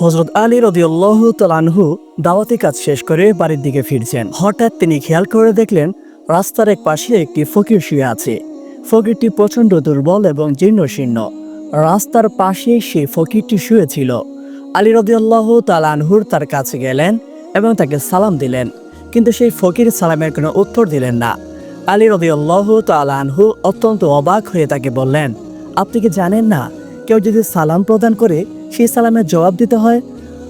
হজরত আলী রদিউল্লাহ তালানহু দাওয়াতি কাজ শেষ করে বাড়ির দিকে ফিরছেন। হঠাৎ তিনি খেয়াল করে দেখলেন রাস্তার এক পাশে একটি ফকির শুয়ে আছে। ফকিরটি প্রচণ্ড দুর্বল এবং জীর্ণ শীর্ণ রাস্তার পাশে সেই ফকিরটি শুয়েছিল। আলী রদিউল্লাহ তালানহুর তার কাছে গেলেন এবং তাকে সালাম দিলেন, কিন্তু সেই ফকির সালামের কোনো উত্তর দিলেন না। আলী রদিউল্লাহ তালানহু অত্যন্ত অবাক হয়ে তাকে বললেন, আপনি কি জানেন না কেউ যদি সালাম প্রদান করে সেই সালামের জবাব দিতে হয়।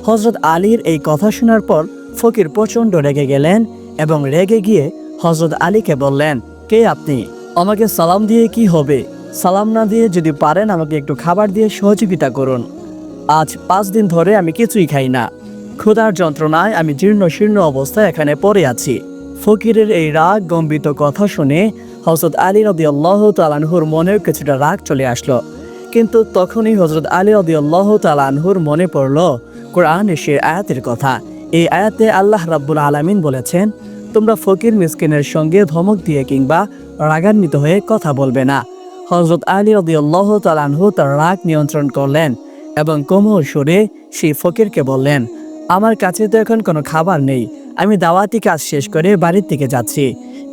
হজরত আলীর এই কথা শোনার পর ফকির প্রচণ্ড রেগে গেলেন এবং রেগে গিয়ে হজরত আলীকে বললেন, কে আপনি? আমাকে সালাম দিয়ে কি হবে? সালাম না দিয়ে যদি পারেন আমাকে একটু খাবার দিয়ে সহযোগিতা করুন। আজ পাঁচ দিন ধরে আমি কিছুই খাই না। ক্ষুধার যন্ত্রণায় আমি জীর্ণ শীর্ণ অবস্থায় এখানে পড়ে আছি। ফকিরের এই রাগ গম্ভীত কথা শুনে হজরত আলী রদি আল্লাহ তালানহুর মনেও কিছুটা রাগ চলে আসলো। কিন্তু তখনই হজরত আলী আল্লাহ তালানহুর মনে পড়ল, কোরআন সে আয়াতের কথা। এই আয়াতে আল্লাহ রাব্বুল আলামিন বলেছেন, তোমরা ফকির মিসকিনের সঙ্গে ধমক দিয়ে কিংবা রাগান্বিত হয়ে কথা বলবে না। হজরত আলী রদি আল্লাহ তালানহু তার রাগ নিয়ন্ত্রণ করলেন এবং কোমল সুরে সেই ফকিরকে বললেন, আমার কাছে তো এখন কোনো খাবার নেই। আমি দাওয়াতি কাজ শেষ করে বাড়ির দিকে যাচ্ছি।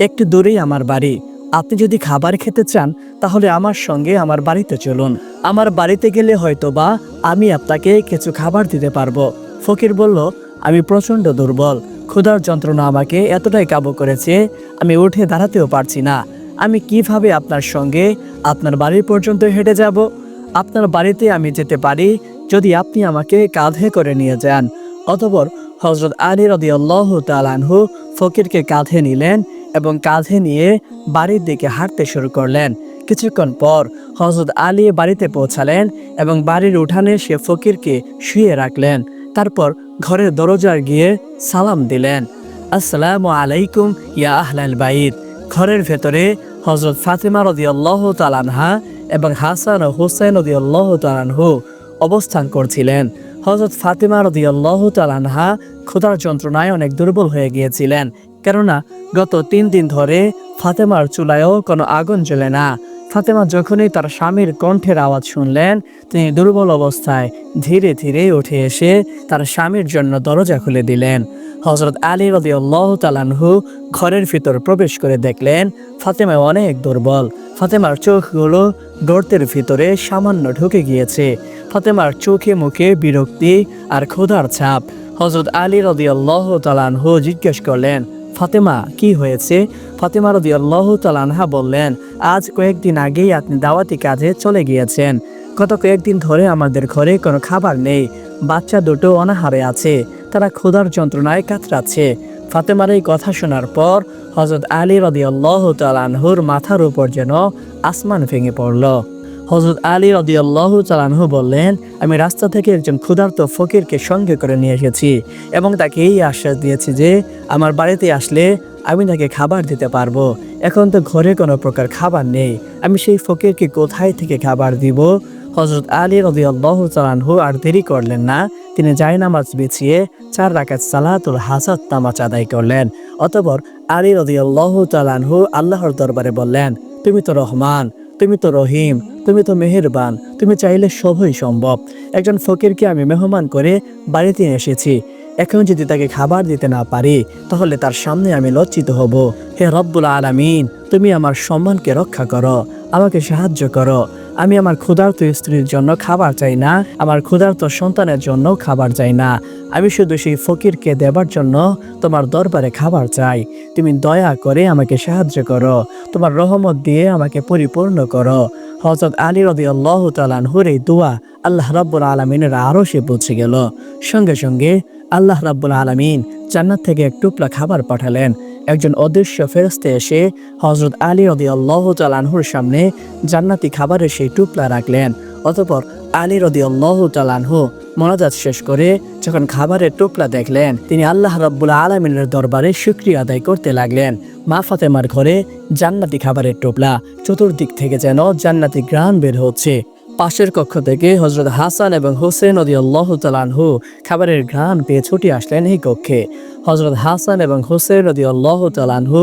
একটু দূরেই আমার বাড়ি। আপনি যদি খাবার খেতে চান, তাহলে আমার সঙ্গে আমার বাড়িতে চলুন। আমার বাড়িতে গেলে হয়তো বা আমি আপনাকে কিছু খাবার দিতে পারব। ফকির বলল, আমি প্রচণ্ড দুর্বল। ক্ষুধার যন্ত্রণা আমাকে এতটাই কাবু করেছে, আমি উঠে দাঁড়াতেও পারছি না। আমি কীভাবে আপনার সঙ্গে আপনার বাড়ি পর্যন্ত হেঁটে যাব? আপনার বাড়িতে আমি যেতে পারি যদি আপনি আমাকে কাঁধে করে নিয়ে যান। অতপর হজরত আলী রদি আল্লাহ তালানহু ফকিরকে কাঁধে নিলেন এবং কাঁধে নিয়ে বাড়ির দিকে হাঁটতে শুরু করলেন। কিছুক্ষণ পর হজরত আলী বাড়িতে পৌঁছালেন এবং বাড়ির উঠানে সে ফকিরকে শুয়ে রাখলেন। তারপর ঘরের দরজার গিয়ে সালাম দিলেন। আসসালামু আলাইকুম ইয়া আহলাল বাইত। ঘরের ভেতরে হজরত ফাতেমা রদি আল্লাহ তালানহা এবং হাসান ও হুসাইন রদি আল্লাহ তালানহু অবস্থান করছিলেন। হজরত ফাতেমা রদি আল্লাহ তালানহা ক্ষুধার যন্ত্রণায় অনেক দুর্বল হয়ে গিয়েছিলেন। কেননা গত তিন দিন ধরে ফাতেমার চুলায়ও কোনো আগুন জ্বলে না। ফাতেমা যখনই তার স্বামীর কণ্ঠের আওয়াজ শুনলেন, তিনি দুর্বল অবস্থায় ধীরে ধীরে উঠে এসে তার স্বামীর জন্য দরজা খুলে দিলেন। হজরত আলী রদি আল্লাহ তালানহু ঘরের ভিতর প্রবেশ করে দেখলেন, ফাতেমা অনেক দুর্বল। ফাতেমার চোখগুলো গর্তের ভিতরে সামান্য ঢুকে গিয়েছে। ফাতেমার চোখে মুখে বিরক্তি আর ক্ষুধার ছাপ। হজরত আলী রদি আল্লাহ তালানহু জিজ্ঞেস করলেন ফাতেমা, কি হয়েছে? ফাতেমা রদি আল্লাহ তালানহা বললেন, আজ কয়েকদিন আগেই আপনি দাওয়াতি কাজে চলে গিয়েছেন। গত কয়েকদিন ধরে আমাদের ঘরে কোনো খাবার নেই। বাচ্চা দুটো অনাহারে আছে। তারা ক্ষুধার যন্ত্রণায় কাতরাচ্ছে। ফাতেমার এই কথা শোনার পর হজরত আলী রদি আল্লাহ তালানহুর মাথার উপর যেন আসমান ভেঙে পড়ল। হজরত আলী রদিয়াল্লাহু চালানহু বললেন, আমি রাস্তা থেকে একজন ক্ষুধার্ত ফকিরকে সঙ্গে করে নিয়ে এসেছি এবং তাকে এই আশ্বাস দিয়েছি যে, আমার বাড়িতে আসলে আমি তাকে খাবার দিতে পারব। এখন তো ঘরে কোনো প্রকার খাবার নেই। আমি সেই ফকিরকে কোথায় থেকে খাবার দিব? হজরত আলী রদিয়াল্লাহ চালানহু আর দেরি করলেন না। তিনি জায়নামাজ বিছিয়ে চার রাকাত সালাতুল হাসাত নামাজ আদায় করলেন। অতপর আলী রদিয়াল্লাহ চালানহু আল্লাহর দরবারে বললেন, তুমি তো রহমান, তুমি তো রহিম তুমি তো মেহেরবান, তুমি চাইলে সবই সম্ভব। একজন ফকিরকে আমি মেহমান করে বাড়িতে এসেছি। এখন যদি তাকে খাবার দিতে না পারি, তাহলে তার সামনে আমি লজ্জিত হব। হে রব্বুল আলামিন, তুমি আমার সম্মানকে রক্ষা করো। আমাকে সাহায্য করো। আমি আমার ক্ষুধার্ত স্ত্রীর জন্য খাবার চাই না, আমার ক্ষুধার্ত সন্তানের জন্য খাবার চাই না। আমি শুধু সেই ফকিরকে দেবার জন্য তোমার দরবারে খাবার চাই। তুমি দয়া করে আমাকে সাহায্য করো, তোমার রহমত দিয়ে আমাকে পরিপূর্ণ করো। হজরত আলী রদি আল্লাহ তালানহুর এই দোয়া আল্লাহ রাব্বুল আলমিনের আরও সে পৌঁছে গেল। সঙ্গে সঙ্গে আল্লাহ রাব্বুল আলমিন জান্নাত থেকে এক টুকরা খাবার পাঠালেন। একজন অদৃশ্য ফেরস্তে এসে হজরত আলী রদি আল্লাহ তালানহুর সামনে জান্নাতি খাবারের সেই টুকরা রাখলেন। অতপর আলী রদি আল্লাহ তালানহু মনাজাত শেষ করে যখন খাবারের টুকরা দেখলেন, তিনি আল্লাহ রাব্বুল আলমিনের দরবারে শুক্রিয়া আদায় করতে লাগলেন। মা ফাতেমার ঘরে জান্নাতি খাবারের টোপলা চতুর্দিক থেকে যেন জান্নাতি গ্রান বের হচ্ছে। পাশের কক্ষ থেকে হজরত হাসান এবং হোসেন নদী আল্লাহ তালানহু খাবারের ঘ্রাণ পেয়ে ছুটি আসলেন এই কক্ষে। হজরত হাসান এবং হোসেন নদী আল্লাহ তালানহু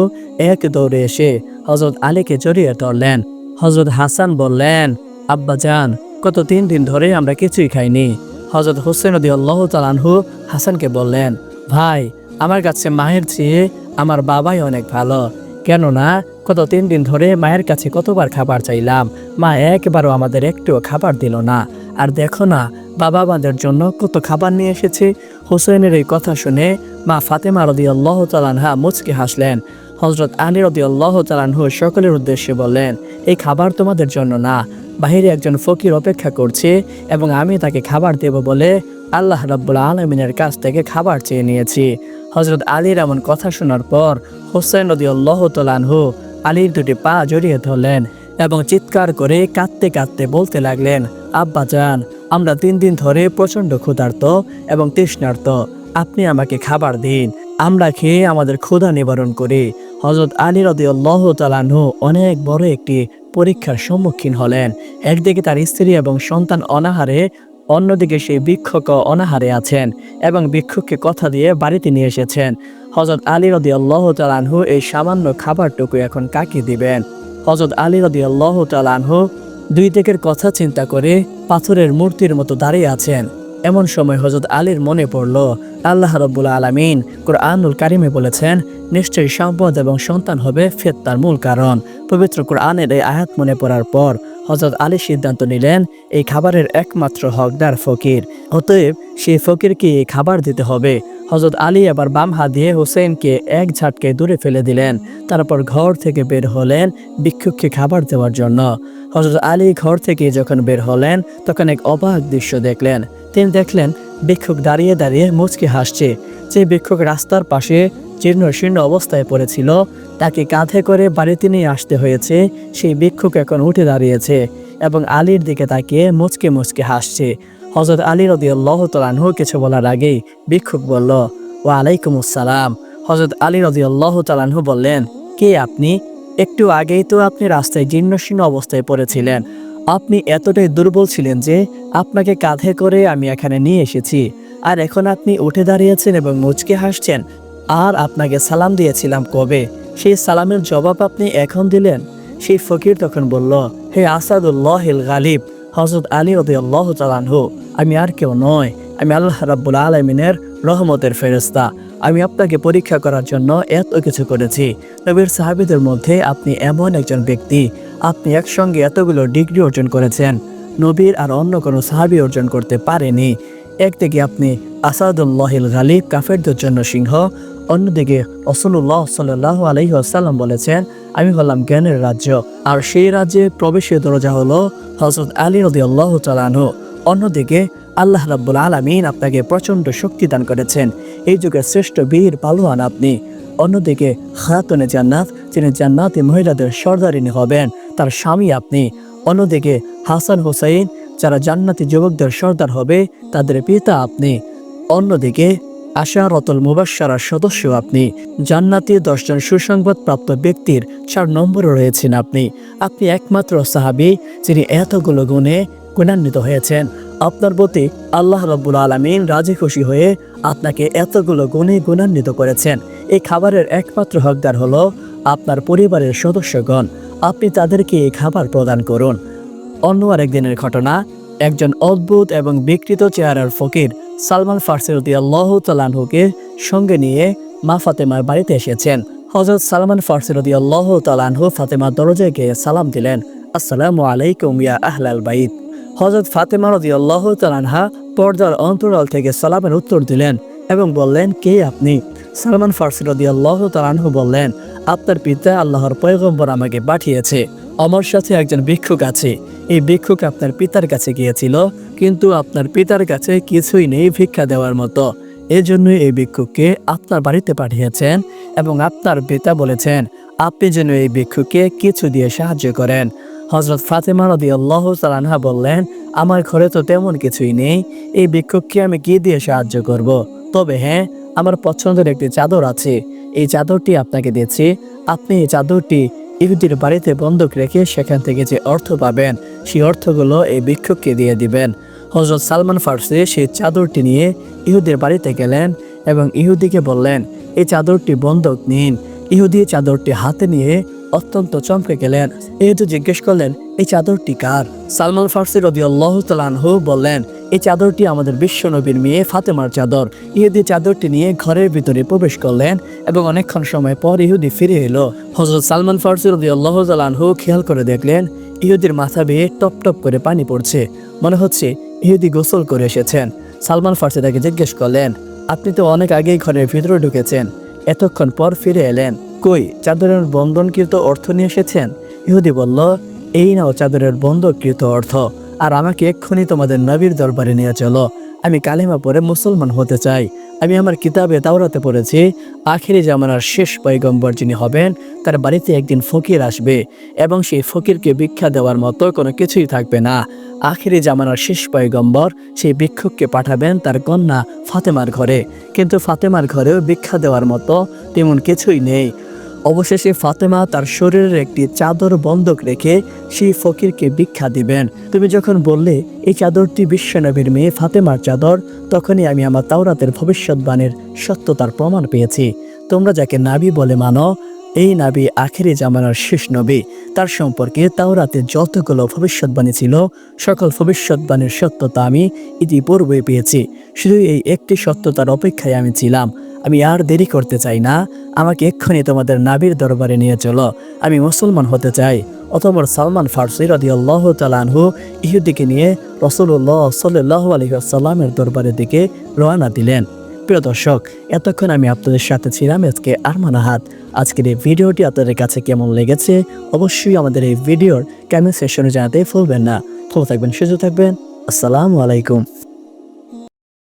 এক দৌড়ে এসে হজরত আলীকে জড়িয়ে ধরলেন। হজরত হাসান বললেন, আব্বা যান গত তিন দিন ধরে আমরা কিছুই খাইনি। হজরত হোসেন রদি আল্লাহ তালানহু হাসানকে বললেন, ভাই, আমার কাছে মায়ের চেয়ে আমার বাবাই অনেক ভালো। কেননা গত তিন দিন ধরে মায়ের কাছে কতবার খাবার চাইলাম, মা একবারও আমাদের একটুও খাবার দিল না। আর দেখো না, বাবা আমাদের জন্য কত খাবার নিয়ে এসেছে। হোসেনের এই কথা শুনে মা ফাতেমা রদি আল্লাহ তালানহা মুচকে হাসলেন। হজরত আলী রদি আল্লাহ তালানহু সকলের উদ্দেশ্যে বললেন, এই খাবার তোমাদের জন্য না। বাহিরে একজন ফকির অপেক্ষা করছে এবং আমি তাকে খাবার দেব বলে আল্লাহ রাব্বুল আলমিনের কাছ থেকে খাবার চেয়ে নিয়েছি। হজরত আলীর এমন কথা শোনার পর হোসেন রদি আল্লাহ তালানহু আলীর দুটি পা জড়িয়ে ধরলেন এবং চিৎকার করে কাঁদতে কাঁদতে বলতে লাগলেন, আব্বা যান আমরা তিন দিন ধরে প্রচণ্ড ক্ষুধার্ত এবং তৃষ্ণার্ত। আপনি আমাকে খাবার দিন, আমরা খেয়ে আমাদের ক্ষুধা নিবারণ করি। হজরত আলী রদি আল্লাহ তালানহু অনেক বড় একটি পরীক্ষার সম্মুখীন হলেন। একদিকে তার স্ত্রী এবং সন্তান অনাহারে অন্যদিকে সেই ভিক্ষক অনাহারে আছেন এবং ভিক্ষুককে কথা দিয়ে বাড়িতে নিয়ে এসেছেন। হজরত আলী রদি আল্লাহ তালানহু এই সামান্য খাবারটুকু এখন কাকে দিবেন? হজরত আলী রদি আল্লাহ তালানহু দুই দিকের কথা চিন্তা করে পাথরের মূর্তির মতো দাঁড়িয়ে আছেন। এমন সময় হজরত আলীর মনে পড়ল, আল্লাহ রব্বুল আলমিন কোরআনুল কারিমে বলেছেন, নিশ্চয়ই সম্পদ এবং সন্তান হবে ফেত্তার মূল কারণ। পবিত্র কোরআনের এই আয়াত মনে পড়ার পর হজরত আলী সিদ্ধান্ত নিলেন, এই খাবারের একমাত্র হকদার ফকির। অতএব সেই ফকিরকে এই খাবার দিতে হবে। হজরত আলী আবার বাম হাত দিয়ে হোসেনকে এক ঝাটকে দূরে ফেলে দিলেন। তারপর ঘর থেকে বের হলেন ভিক্ষুককে খাবার দেওয়ার জন্য। হজরত আলী ঘর থেকে যখন বের হলেন, তখন এক অবাক দৃশ্য দেখলেন। তিনি দেখলেন, ভিক্ষুক দাঁড়িয়ে দাঁড়িয়ে মুচকি হাসছে। যে ভিক্ষুক রাস্তার পাশে জীর্ণ শীর্ণ অবস্থায় পড়েছিল। তাকে কাঁধে করে বাড়িতে নিয়ে আসতে হয়েছে। সেই ভিক্ষুক এখন উঠে দাঁড়িয়েছে এবং আলীর দিকে তাকিয়ে মুচকে মুচকে হাসছে। হজরত আলী রদি আল্লাহ তালানহু কিছু বলার আগেই ভিক্ষুক বলল ও আলাইকুম আসসালাম। হজরত আলী রদি আল্লাহ তালানহু বললেন, কে আপনি? একটু আগেই তো আপনি রাস্তায় জীর্ণশীর্ণ অবস্থায় পড়েছিলেন। আপনি এতটাই দুর্বল ছিলেন যে আপনাকে কাঁধে করে আমি এখানে নিয়ে এসেছি। আর এখন আপনি উঠে দাঁড়িয়েছেন এবং মুচকে হাসছেন। আর আপনাকে সালাম দিয়েছিলাম কবে? সেই সালামের জবাব আপনি এখন দিলেন। সেই ফকির তখন বলল, হে আসাদুল্লাহ গালিব হজরত আলী রদি আল্লাহ তালানহু আমি আর কেউ নয়। আমি আল্লাহ রাব্বুল আলমিনের রহমতের ফেরস্তা আমি আপনাকে পরীক্ষা করার জন্য এত কিছু করেছি। নবীর সাহাবিদের মধ্যে আপনি এমন একজন ব্যক্তি, আপনি একসঙ্গে এতগুলো ডিগ্রি অর্জন করেছেন। নবীর আর অন্য কোনো সাহাবি অর্জন করতে পারেনি। একদিকে আপনি আসাদুল্লাহিল গালিব কাফেরদের জন্য সিংহ, অন্যদিকে অসলুল্লাহ সাল্লাহ আলহি আসাল্লাম বলেছেন, আমি হলাম জ্ঞানের রাজ্য। আর সেই রাজ্যে প্রবেশের দরজা হলো হজরত আলী রদি আল্লাহ তালানহু অন্যদিকে আল্লাহ রাব্বুল আলমিন আপনাকে প্রচণ্ড শক্তি দান করেছেন। এই যুগের শ্রেষ্ঠ বীর পালোয়ান আপনি। অন্যদিকে খাতুনে জান্নাত, যিনি জান্নাতি মহিলাদের সর্দারিনী হবেন, তার স্বামী আপনি। অন্যদিকে হাসান হোসাইন যারা জান্নাতি যুবকদের সর্দার হবে, তাদের পিতা আপনি। অন্যদিকে আশা রতল মুবাসারার সদস্য আপনি। জান্নাতি দশজন সুসংবাদ প্রাপ্ত ব্যক্তির চার নম্বরে রয়েছেন আপনি। আপনি একমাত্র সাহাবি, যিনি এতগুলো গুণে গুণান্বিত হয়েছেন। আপনার প্রতি আল্লাহ রব্বুল আলমিন রাজি খুশি হয়ে আপনাকে এতগুলো গুণে গুণান্বিত করেছেন। এই খাবারের একমাত্র হকদার হলো আপনার পরিবারের সদস্যগণ। আপনি তাদেরকে এই খাবার প্রদান করুন। অন্য আরেকদিনের ঘটনা, একজন অদ্ভুত এবং বিকৃত চেহারার ফকির সালমান ফার্সিরদি আল্লাহ তালানহুকে সঙ্গে নিয়ে মা ফাতেমার বাড়িতে এসেছেন। হজরত সালমান ফার্সিরদি আল্লাহ তালানহু ফাতেমার দরজায় গিয়ে সালাম দিলেন, আসসালামু আলাইকুম ইয়া আহলাল বাইত। হজরত ফাতেমা রদি আল্লাহ তালানহা পর্দার অন্তরাল থেকে সালামের উত্তর দিলেন এবং বললেন, কে আপনি? সালমান ফার্সি রদি আল্লাহ তালানহু বললেন, আপনার পিতা আল্লাহর পয়গম্বর আমাকে পাঠিয়েছে। আমার সাথে একজন ভিক্ষুক আছে। এই ভিক্ষুক আপনার পিতার কাছে গিয়েছিল, কিন্তু আপনার পিতার কাছে কিছুই নেই ভিক্ষা দেওয়ার মতো। এজন্যই এই ভিক্ষুককে আপনার বাড়িতে পাঠিয়েছেন এবং আপনার পিতা বলেছেন, আপনি যেন এই ভিক্ষুককে কিছু দিয়ে সাহায্য করেন। হজরত ফাতেমা রদি আল্লাহ তালানহা বললেন, আমার ঘরে তো তেমন কিছুই নেই, এই ভিক্ষুককে আমি কি দিয়ে সাহায্য করব। তবে হ্যাঁ আমার পছন্দের একটি চাদর আছে। এই চাদরটি আপনাকে দিয়েছি। আপনি এই চাদরটি ইহুদির বাড়িতে বন্ধক রেখে সেখান থেকে যে অর্থ পাবেন, সেই অর্থগুলো এই ভিক্ষুককে দিয়ে দিবেন। হজরত সালমান ফার্সি সেই চাদরটি নিয়ে ইহুদির বাড়িতে গেলেন এবং ইহুদিকে বললেন, এই চাদরটি বন্ধক নিন। ইহুদি চাদরটি হাতে নিয়ে অত্যন্ত চমকে গেলেন। ইহুদি জিজ্ঞেস করলেন, এই চাদরটি কার? সালমান ফার্সি রদি আল্লাহ তালানহু বললেন এই চাদরটি আমাদের বিশ্ব নবীর মেয়ে ফাতেমার চাদর। ইহুদি চাদরটি নিয়ে ঘরের ভিতরে প্রবেশ করলেন এবং অনেকক্ষণ সময় পর ইহুদি ফিরে এলো। হজরত সালমান ফারসি রদি আল্লাহ আনহু খেয়াল করে দেখলেন, ইহুদির মাথা বেয়ে টপ টপ করে পানি পড়ছে। মনে হচ্ছে ইহুদি গোসল করে এসেছেন। সালমান ফারসি তাকে জিজ্ঞেস করলেন, আপনি তো অনেক আগেই ঘরের ভিতরে ঢুকেছেন। এতক্ষণ পর ফিরে এলেন। কই, চাদরের বন্ধনকৃত অর্থ নিয়ে এসেছেন? ইহুদি বলল, এই নাও চাদরের বন্ধকৃত অর্থ। আর আমাকে এক্ষুনি তোমাদের নবীর দরবারে নিয়ে চলো। আমি কালিমা পরে মুসলমান হতে চাই। আমি আমার কিতাবে তাওরাতে পড়েছি, আখিরি জামানার শেষ পয়গম্বর যিনি হবেন, তার বাড়িতে একদিন ফকির আসবে এবং সেই ফকিরকে ভিক্ষা দেওয়ার মতো কোনো কিছুই থাকবে না। আখিরি জামানার শেষ পয়গম্বর সেই ভিক্ষুককে পাঠাবেন তার কন্যা ফাতেমার ঘরে। কিন্তু ফাতেমার ঘরেও ভিক্ষা দেওয়ার মতো তেমন কিছুই নেই। অবশেষে ফাতেমা তার শরীরের একটি চাদর বন্ধক রেখে সেই ফকিরকে ভিক্ষা দিবেন। তুমি যখন বললে, এই চাদরটি বিশ্বনবীর মেয়ে ফাতেমার চাদর, তখনই আমি আমার তাওরাতের ভবিষ্যৎবাণীর সত্যতার প্রমাণ পেয়েছি। তোমরা যাকে নাবি বলে মানো, এই নাবি আখেরি জামানার শেষ নবী। তার সম্পর্কে তাওরাতে যতগুলো ভবিষ্যৎবাণী ছিল, সকল ভবিষ্যৎবাণীর সত্যতা আমি ইতিপূর্বে পেয়েছি। শুধু এই একটি সত্যতার অপেক্ষায় আমি ছিলাম। আমি আর দেরি করতে চাই না। আমাকে এক্ষুনি তোমাদের নাবির দরবারে নিয়ে চলো। আমি মুসলমান হতে চাই। অতপর সালমান ফার্সি রদি আল্লাহ তালানহু ইহুদিকে নিয়ে রসুল্লাহ সাল্লাহ আলহিহাসাল্লামের দরবারের দিকে রওনা দিলেন। প্রিয় দর্শক, এতক্ষণ আমি আপনাদের সাথে ছিলাম আজকে আরমানাহাত আজকের এই ভিডিওটি আপনাদের কাছে কেমন লেগেছে অবশ্যই আমাদের এই ভিডিওর কমেন্ট সেকশনে জানাতে ভুলবেন না। ভালো থাকবেন সুযোগ থাকবেন। আসসালামু আলাইকুম।